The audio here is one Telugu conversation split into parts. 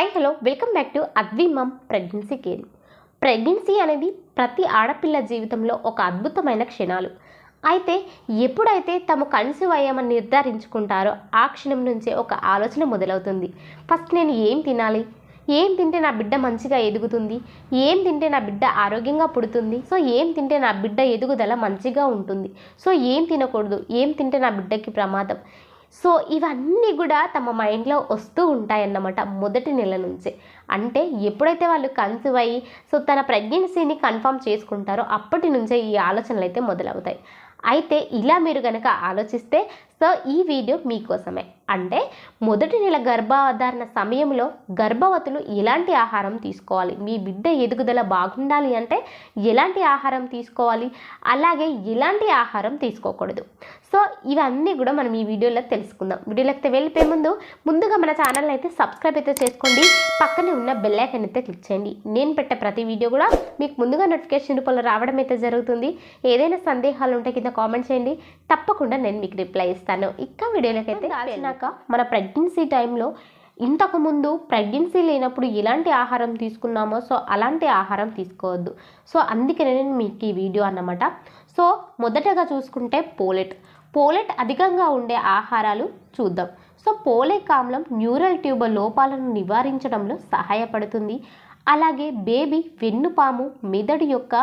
Hi hello welcome back to Advi mom pregnancy care pregnancy అనేది ప్రతి ఆడపిల్ల జీవితంలో ఒక అద్భుతమైన క్షణాలు. అయితే ఎప్పుడైతే తమ కన్సీవ్ అయ్యామని నిర్ధారించుకుంటారో ఆ క్షణం నుంచే ఒక ఆలోచన మొదలవుతుంది. ఫస్ట్ నేను ఏం తినాలి? ఏం తింటే నా బిడ్డ మంచిగా ఎదుగుతుంది? ఏం తింటే నా బిడ్డ ఆరోగ్యంగా పుడుతుంది? సో ఏం తింటే నా బిడ్డ ఎదుగుదల మంచిగా ఉంటుంది? సో ఏం తినకూడదు? ఏం తింటే నా బిడ్డకి ప్రమాదం? సో ఇవన్నీ కూడా తమ మైండ్లో వస్తూ ఉంటాయన్నమాట మొదటి నెల నుంచే. అంటే ఎప్పుడైతే వాళ్ళు కన్సీవ్ అయ్యి సో తన ప్రెగ్నెన్సీని కన్ఫర్మ్ చేసుకుంటారో అప్పటి నుంచే ఈ ఆలోచనలు అయితే మొదలవుతాయి. అయితే ఇలా మీరు కనుక ఆలోచిస్తే సో ఈ వీడియో మీకోసమే. అంటే మొదటి నెల గర్భధారణ సమయంలో గర్భవతులు ఎలాంటి ఆహారం తీసుకోవాలి? మీ బిడ్డ ఎదుగుదల బాగుండాలి అంటే ఎలాంటి ఆహారం తీసుకోవాలి? అలాగే ఎలాంటి ఆహారం తీసుకోకూడదు? సో ఇవన్నీ కూడా మనం ఈ వీడియోలో తెలుసుకుందాం. వీడియోలోకి వెళ్ళిపోయే ముందు ముందుగా మన ఛానల్ అయితే సబ్స్క్రైబ్ అయితే చేసుకోండి. పక్కనే ఉన్న బెల్లైకన్ అయితే క్లిక్ చేయండి. నేను పెట్టే ప్రతి వీడియో కూడా మీకు ముందుగా నోటిఫికేషన్ రూపంలో రావడం అయితే జరుగుతుంది. ఏదైనా సందేహాలు ఉంటే కింద కామెంట్ చేయండి. తప్పకుండా నేను మీకు రిప్లై ఇస్తాను. ఇక వీడియోలోకి అయితే దాచినాక మన ప్రెగ్నెన్సీ టైంలో ఇంతకుముందు ప్రెగ్నెన్సీ లేనప్పుడు ఎలాంటి ఆహారం తీసుకున్నామో సో అలాంటి ఆహారం తీసుకోవద్దు. సో అందుకనే నేను మీకు ఈ వీడియో అన్నమాట. సో మొదటగా చూసుకుంటే పోలెట్. పోలెట్ అధికంగా ఉండే ఆహారాలు చూద్దాం. సో పోలేక్ ఆమ్లం న్యూరల్ ట్యూబ్ లోపాలను నివారించడంలో సహాయపడుతుంది. అలాగే బేబీ వెన్నుపాము మెదడు యొక్క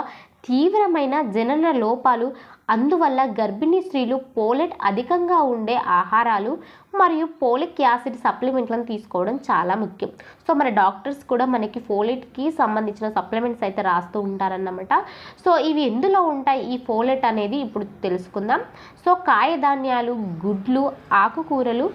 తీవ్రమైన జనన లోపాలు అందువల్ల గర్భిణీ స్త్రీలు పోలెట్ అధికంగా ఉండే ఆహారాలు మరియు పోలిక్ యాసిడ్ సప్లిమెంట్లను తీసుకోవడం చాలా ముఖ్యం. సో మన డాక్టర్స్ కూడా మనకి ఫోలెట్కి సంబంధించిన సప్లిమెంట్స్ అయితే రాస్తూ ఉంటారన్నమాట. సో ఇవి ఎందులో ఉంటాయి? ఈ ఫోలెట్ అనేది ఇప్పుడు తెలుసుకుందాం. సో కాయధాన్యాలు గుడ్లు ఆకుకూరలు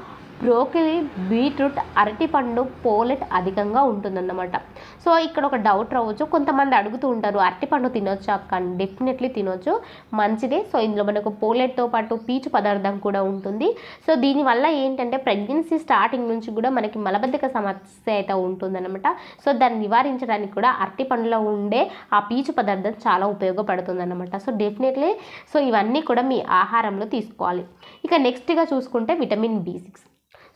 బ్రోకలీ బీట్రూట్ అరటిపండు పోలెట్ అధికంగా ఉంటుందన్నమాట. సో ఇక్కడ ఒక డౌట్ రావచ్చు. కొంతమంది అడుగుతూ ఉంటారు అరటిపండు తినొచ్చు? అక్క డెఫినెట్లీ తినొచ్చు. మంచిదే. సో ఇందులో మనకు పోలెట్తో పాటు పీచు పదార్థం కూడా ఉంటుంది. సో దీనివల్ల ఏంటంటే ప్రెగ్నెన్సీ స్టార్టింగ్ నుంచి కూడా మనకి మలబద్ధక సమస్య అయితే ఉంటుందన్నమాట. సో దాన్ని నివారించడానికి కూడా అరటిపండులో ఉండే ఆ పీచు పదార్థం చాలా ఉపయోగపడుతుందన్నమాట. సో డెఫినెట్లీ సో ఇవన్నీ కూడా మీ ఆహారంలో తీసుకోవాలి. ఇక నెక్స్ట్గా చూసుకుంటే vitamin B six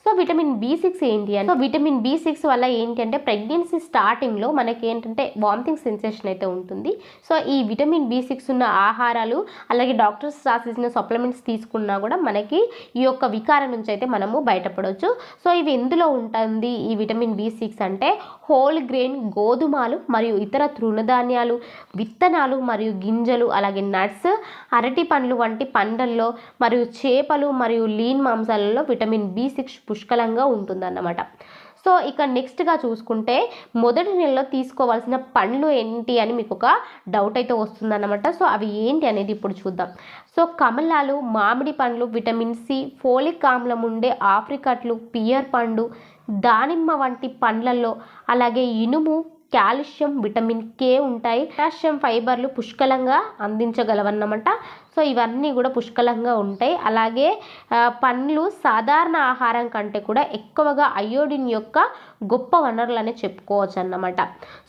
so vitamin B six ఏంటి అంటే విటమిన్ బి సిక్స్ వల్ల ఏంటి అంటే ప్రెగ్నెన్సీ స్టార్టింగ్లో మనకి ఏంటంటే వామిటింగ్ సెన్సేషన్ అయితే ఉంటుంది. సో ఈ విటమిన్ బి సిక్స్ ఉన్న ఆహారాలు అలాగే డాక్టర్స్ రాసేసిన సప్లిమెంట్స్ తీసుకున్నా కూడా మనకి ఈ యొక్క వికారం నుంచి అయితే మనము బయటపడవచ్చు సో ఇవి ఎందులో ఉంటుంది? ఈ విటమిన్ బి సిక్స్ అంటే హోల్ గ్రెయిన్ గోధుమలు మరియు ఇతర తృణధాన్యాలు విత్తనాలు మరియు గింజలు అలాగే నట్స్ అరటి పండ్లు వంటి పండ్లల్లో మరియు చేపలు మరియు లీన్ మాంసాలలో విటమిన్ బి సిక్స్ పుష్కలంగా ఉంటుందన్నమాట. సో ఇక నెక్స్ట్గా చూసుకుంటే మొదటి నెలలో తీసుకోవాల్సిన పండ్లు ఏంటి అని మీకు ఒక డౌట్ అయితే వస్తుందన్నమాట. సో అవి ఏంటి అనేది ఇప్పుడు చూద్దాం. సో కమలాలు మామిడి పండ్లు విటమిన్ సి ఫోలిక్ ఆమ్లం ఉండే ఆఫ్రికట్లు పియర్ పండు దానిమ్మ వంటి పండ్లలో అలాగే ఇనుము కాల్షియం విటమిన్ కే ఉంటాయి. పొటాషియం ఫైబర్లు పుష్కలంగా అందించగలవన్నమాట. సో ఇవన్నీ కూడా పుష్కలంగా ఉంటాయి. అలాగే పండ్లు సాధారణ ఆహారం కంటే కూడా ఎక్కువగా అయోడిన్ యొక్క గొప్ప వనరులనే చెప్పుకోవచ్చు అన్నమాట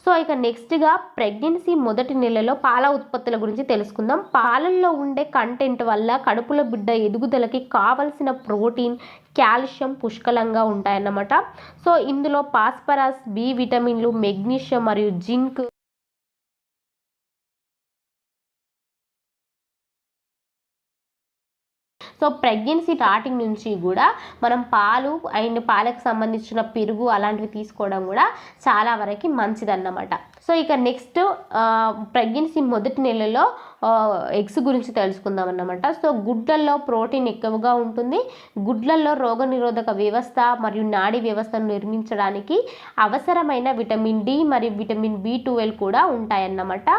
సో ఇక నెక్స్ట్గా ప్రెగ్నెన్సీ మొదటి నెలలో పాల ఉత్పత్తుల గురించి తెలుసుకుందాం. పాలల్లో ఉండే కంటెంట్ వల్ల కడుపులో బిడ్డ ఎదుగుదలకి కావలసిన ప్రోటీన్ కాల్షియం పుష్కలంగా ఉంటాయన్నమాట. సో ఇందులో పాస్పరస్ బి విటమిన్లు మెగ్నీషియం మరియు జింక్ సో ప్రెగ్నెన్సీ స్టార్టింగ్ నుంచి కూడా మనం పాలు అండ్ పాలకు సంబంధించిన పెరుగు అలాంటివి తీసుకోవడం కూడా చాలా వరకు మంచిదన్నమాట. సో ఇక నెక్స్ట్ ప్రెగ్నెన్సీ మొదటి నెలలో ఎగ్స్ గురించి తెలుసుకుందాం అన్నమాట సో గుడ్లల్లో ప్రోటీన్ ఎక్కువగా ఉంటుంది. గుడ్లల్లో రోగనిరోధక వ్యవస్థ మరియు నాడీ వ్యవస్థను నిర్మించడానికి అవసరమైన విటమిన్ డి మరియు విటమిన్ బి ట్వెల్వ్ కూడా ఉంటాయన్నమాట.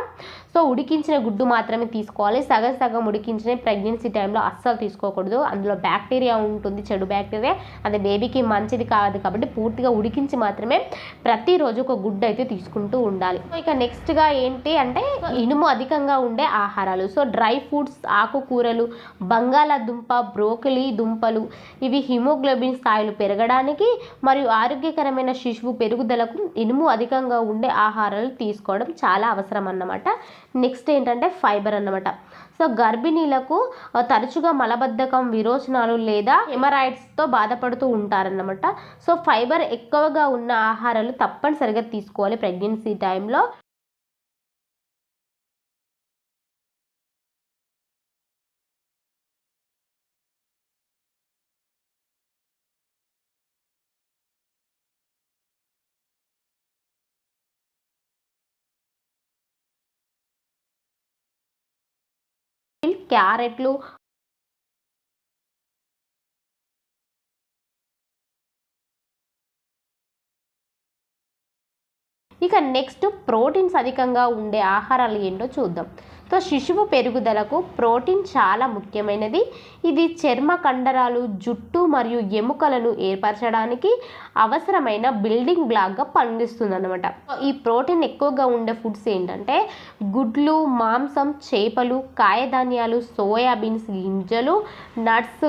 సో ఉడికించిన గుడ్డు మాత్రమే తీసుకోవాలి. సగం సగం ఉడికించిన ప్రెగ్నెన్సీ టైంలో అస్సలు తీసుకోకూడదు. అందులో బ్యాక్టీరియా ఉంటుంది చెడు బ్యాక్టీరియా. అది బేబీకి మంచిది కాదు కాబట్టి పూర్తిగా ఉడికించి మాత్రమే ప్రతిరోజు ఒక గుడ్డు అయితే తీసుకుంటూ ఉండాలి. ఇక నెక్స్ట్గా ఏంటి అంటే ఇనుము అధికంగా ఉండే ఆహారాలు. సో డ్రై ఫ్రూట్స్ ఆకుకూరలు బంగాళాదుంప బ్రోకలీ దుంపలు ఇవి హిమోగ్లోబిన్ స్థాయిలు పెరగడానికి మరియు ఆరోగ్యకరమైన శిశువు పెరుగుదలకు ఇనుము అధికంగా ఉండే ఆహారాలు తీసుకోవడం చాలా అవసరం అన్నమాట నెక్స్ట్ ఏంటంటే ఫైబర్ అన్నమాట. సో గర్భిణీలకు తరచుగా మలబద్ధకం విరోచనాలు లేదా హెమరాయిడ్స్తో బాధపడుతూ ఉంటారన్నమాట. సో ఫైబర్ ఎక్కువగా ఉన్న ఆహారాలు తప్పనిసరిగా తీసుకోవాలి ప్రెగ్నెన్సీ టైంలో. క్యారెట్లు ఇక నెక్స్ట్ ప్రోటీన్స్ అధికంగా ఉండే ఆహారాలు ఏంటో చూద్దాం. సో శిశువు పెరుగుదలకు ప్రోటీన్ చాలా ముఖ్యమైనది. ఇది చర్మ కండరాలు జుట్టు మరియు ఎముకలను ఏర్పరచడానికి అవసరమైన బిల్డింగ్ బ్లాక్గా పండిస్తుంది అనమాట ఈ ప్రోటీన్ ఎక్కువగా ఉండే ఫుడ్స్ ఏంటంటే గుడ్లు మాంసం చేపలు కాయధాన్యాలు సోయాబీన్స్ గింజలు నట్స్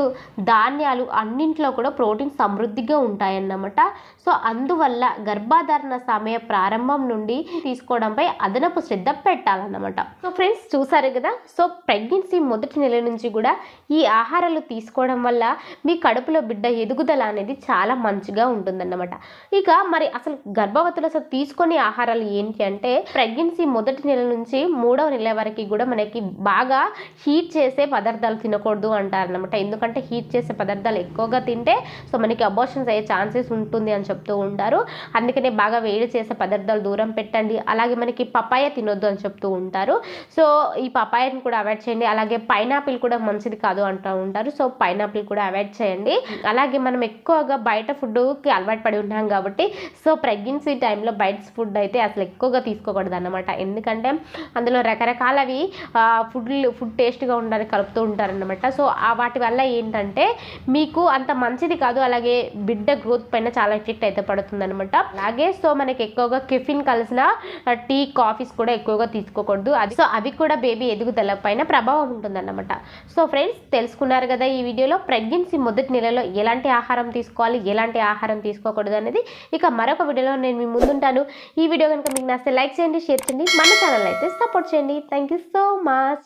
ధాన్యాలు అన్నింట్లో కూడా ప్రోటీన్ సమృద్ధిగా ఉంటాయన్నమాట. సో అందువల్ల గర్భధారణ సమయ ప్రారంభం నుండి తీసుకోవడంపై అదనపు శ్రద్ధ పెట్టాలన్నమాట. సో ఫ్రెండ్స్ చూసారు కదా? సో ప్రెగ్నెన్సీ మొదటి నెల నుంచి కూడా ఈ ఆహారాలు తీసుకోవడం వల్ల మీ కడుపులో బిడ్డ ఎదుగుదల అనేది చాలా మంచిగా ఉంటుందన్నమాట. ఇక మరి అసలు గర్భవతులు అసలు తీసుకునే ఆహారాలు ఏంటి అంటే ప్రెగ్నెన్సీ మొదటి నెల నుంచి మూడవ నెల వరకు కూడా మనకి బాగా హీట్ చేసే పదార్థాలు తినకూడదు అంటారనమాట ఎందుకంటే హీట్ చేసే పదార్థాలు ఎక్కువగా తింటే సో మనకి అబోషన్స్ అయ్యే ఛాన్సెస్ ఉంటుంది అని చెప్తూ ఉంటారు. అందుకనే బాగా వేడి చేసే పదార్థాలు దూరం పెట్టండి. అలాగే మనకి పపాయ తినొద్దు అని చెప్తూ ఉంటారు. సో ఈ పపాయని కూడా అవాయిడ్ చేయండి. అలాగే పైనాపిల్ కూడా మంచిది కాదు అంటూ ఉంటారు. సో పైనాపిల్ కూడా అవాయిడ్ చేయండి. అలాగే మనం ఎక్కువగా బయట ఫుడ్కి అలవాటు పడి ఉన్నాం కాబట్టి సో ప్రెగ్నెన్సీ టైంలో బయట ఫుడ్ అయితే అసలు ఎక్కువగా తీసుకోకూడదు అనమాట ఎందుకంటే అందులో రకరకాలవి ఫుడ్ ఫుడ్ టేస్ట్గా ఉండడానికి కలుపుతూ ఉంటారనమాట సో వాటి వల్ల ఏంటంటే మీకు అంత మంచిది కాదు. అలాగే బిడ్డ గ్రోత్ పైన చాలా ఎఫెక్ట్ అయితే పడుతుంది అనమాట అలాగే సో మనకి ఎక్కువగా కెఫిన్ కలిసిన టీ కాఫీస్ కూడా ఎక్కువగా తీసుకోకూడదు. అది సో అవి కూడా బేబీ ఎదుగుదల పైన ప్రభావం ఉంటుందన్నమాట. సో ఫ్రెండ్స్ తెలుసుకున్నారు కదా ఈ వీడియోలో ప్రెగ్నెన్సీ మొదటి నెలలో ఎలాంటి ఆహారం తీసుకోవాలి ఎలాంటి ఆహారం తీసుకోకూడదు అనేది. ఇక మరొక వీడియోలో నేను మీ ముందుంటాను. ఈ వీడియో కనుక మీకు నచ్చితే లైక్ చేయండి షేర్ చేయండి. మన ఛానల్ అయితే సపోర్ట్ చేయండి. Thank you so much